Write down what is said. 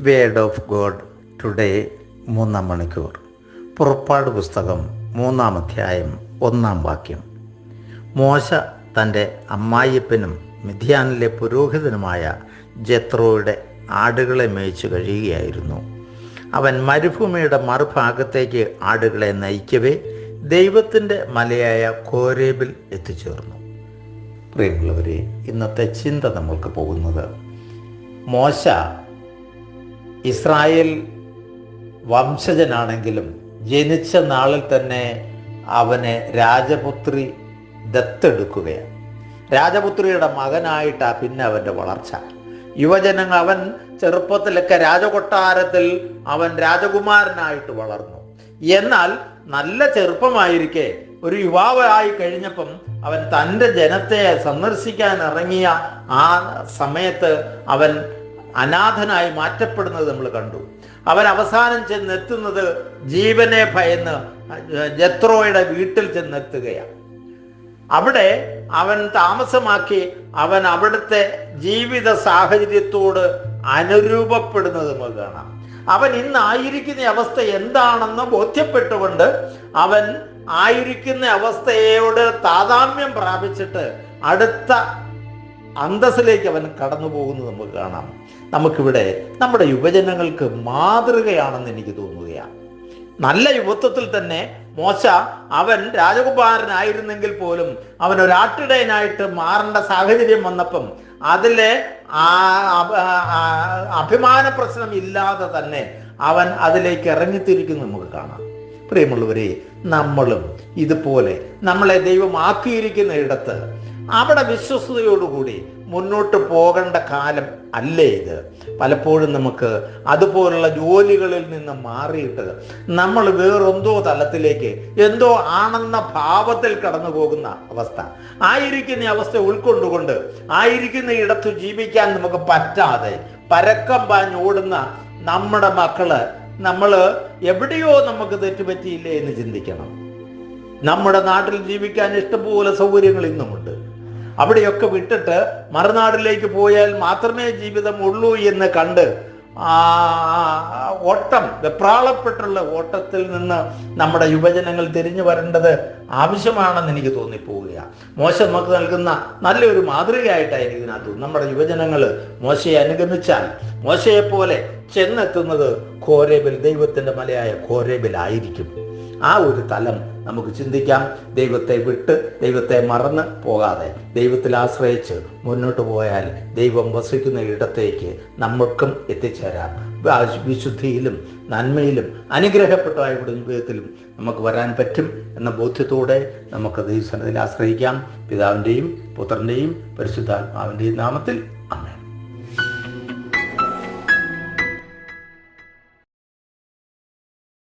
Word of God today മൂന്നാം മണിക്കൂർ. പുറപ്പാട് പുസ്തകം മൂന്നാം അധ്യായം ഒന്നാം വാക്യം. മോശ തന്റെ അമ്മായിയപ്പനും മിഥിയാനിലെ പുരോഹിതനുമായ ജത്രോയുടെ ആടുകളെ മേയിച്ചു കഴിയുകയായിരുന്നു. അവൻ മരുഭൂമിയുടെ മറുഭാഗത്തേക്ക് ആടുകളെ നയിക്കവേ ദൈവത്തിന്റെ മലയായ കോരേബിൽ എത്തിച്ചേർന്നു. പ്രിയമുള്ളവരെ ഇന്നത്തെ ചിന്ത നമ്മൾക്ക് പോകുന്നത് മോശ ഇസ്രായേൽ വംശജനാണെങ്കിലും ജനിച്ച നാളിൽ തന്നെ അവനെ രാജപുത്രി ദത്തെടുക്കുകയാണ്. രാജപുത്രിയുടെ മകനായിട്ടാ പിന്നെ അവന്റെ വളർച്ച. യുവജനങ്ങൾ അവൻ ചെറുപ്പത്തിലൊക്കെ രാജകൊട്ടാരത്തിൽ അവൻ രാജകുമാരനായിട്ട് വളർന്നു. എന്നാൽ നല്ല ചെറുപ്പമായിരിക്കെ ഒരു യുവാവായി കഴിഞ്ഞപ്പം അവൻ തന്റെ ജനത്തെ സന്ദർശിക്കാൻ ഇറങ്ങിയ ആ സമയത്ത് അവൻ അനാഥനായി മാറ്റപ്പെടുന്നത് നമ്മൾ കണ്ടു. അവൻ അവസാനം ചെന്നെത്തുന്നത് ജീവനെ ഭയന്ന് ജത്രോയുടെ വീട്ടിൽ ചെന്നെത്തുകയാണ്. അവിടെ അവൻ താമസമാക്കി അവൻ അവിടുത്തെ ജീവിത സാഹചര്യത്തോട് അനുരൂപപ്പെടുന്നത് നമുക്ക് കാണാം. അവൻ ഇന്നായിരിക്കുന്ന അവസ്ഥ എന്താണെന്ന് ബോധ്യപ്പെട്ടുകൊണ്ട് അവൻ ആയിരിക്കുന്ന അവസ്ഥയോട് താതാമ്യം പ്രാപിച്ചിട്ട് അടുത്ത അന്തസ്സിലേക്ക് അവൻ കടന്നു പോകുന്നത് നമുക്ക് കാണാം. നമുക്കിവിടെ നമ്മുടെ യുവജനങ്ങൾക്ക് മാതൃകയാണെന്ന് എനിക്ക് തോന്നുകയാണ്. നല്ല യുവത്വത്തിൽ തന്നെ മോശ അവൻ രാജകുമാരനായിരുന്നെങ്കിൽ പോലും അവൻ ഒരാട്ടിടയനായിട്ട് മാറേണ്ട സാഹചര്യം വന്നപ്പം അതിലെ ആ അഭിമാന പ്രശ്നം ഇല്ലാതെ തന്നെ അവൻ അതിലേക്ക് ഇറങ്ങിത്തിരിക്കുന്നു നമുക്ക് കാണാം. പ്രിയമുള്ളവരെ നമ്മളും ഇതുപോലെ നമ്മളെ ദൈവം ആക്കിയിരിക്കുന്ന ഇടത്ത് അവിടെ വിശ്വസ്തയോടുകൂടി മുന്നോട്ട് പോകേണ്ട കാലം അല്ലേ ഇത്? പലപ്പോഴും നമുക്ക് അതുപോലുള്ള ജോലികളിൽ നിന്ന് മാറിയിട്ട് നമ്മൾ വേറെന്തോ തലത്തിലേക്ക് എന്തോ ആണെന്ന ഭാവത്തിൽ കടന്നു പോകുന്ന അവസ്ഥ. ആയിരിക്കുന്ന അവസ്ഥ ഉൾക്കൊണ്ടുകൊണ്ട് ആയിരിക്കുന്ന ഇടത്ത് ജീവിക്കാൻ നമുക്ക് പറ്റാതെ പരക്കം പാഞ്ഞോടുന്ന നമ്മുടെ മക്കൾ നമ്മൾ എവിടെയോ നമുക്ക് തെറ്റുപറ്റിയില്ലേ എന്ന് ചിന്തിക്കണം. നമ്മുടെ നാട്ടിൽ ജീവിക്കാൻ ഇഷ്ടംപോലെ സൗകര്യങ്ങൾ ഇന്നുമുണ്ട്. അവിടെയൊക്കെ വിട്ടിട്ട് മറുനാടിലേക്ക് പോയാൽ മാത്രമേ ജീവിതം ഉള്ളൂ എന്ന് കണ്ട് ഓട്ടം വെപ്രാളപ്പെട്ടുള്ള ഓട്ടത്തിൽ നിന്ന് നമ്മുടെ യുവജനങ്ങൾ തിരിഞ്ഞു വരേണ്ടത് ആവശ്യമാണെന്ന് എനിക്ക് തോന്നിപ്പോവുകയാണ് മോശം നമുക്ക് നൽകുന്ന നല്ലൊരു മാതൃകയായിട്ടായിരിക്കും ഇതിനകത്ത് നമ്മുടെ യുവജനങ്ങൾ മോശയെ അനുഗമിച്ചാൽ മോശയെപ്പോലെ പോലെ ചെന്നെത്തുന്നത് ഖോരേബിൽ ദൈവത്തിന്റെ മലയായ ഖോരേബിലായിരിക്കും. ആ ഒരു തലം നമുക്ക് ചിന്തിക്കാം. ദൈവത്തെ വിട്ട് ദൈവത്തെ മറന്ന് പോകാതെ ദൈവത്തിൽ ആശ്രയിച്ച് മുന്നോട്ട് പോയാൽ ദൈവം വസിക്കുന്ന ഇടത്തേക്ക് നമ്മൾക്കും എത്തിച്ചേരാം. വിശുദ്ധിയിലും നന്മയിലും അനുഗ്രഹപ്പെട്ടതായ ജീവിതത്തിലും നമുക്ക് വരാൻ പറ്റും എന്ന ബോധ്യത്തോടെ നമുക്ക് ദൈവസനത്തിൽ ആശ്രയിക്കാം. പിതാവിന്റെയും പുത്രന്റെയും പരിശുദ്ധാത്മാവിന്റെയും നാമത്തിൽ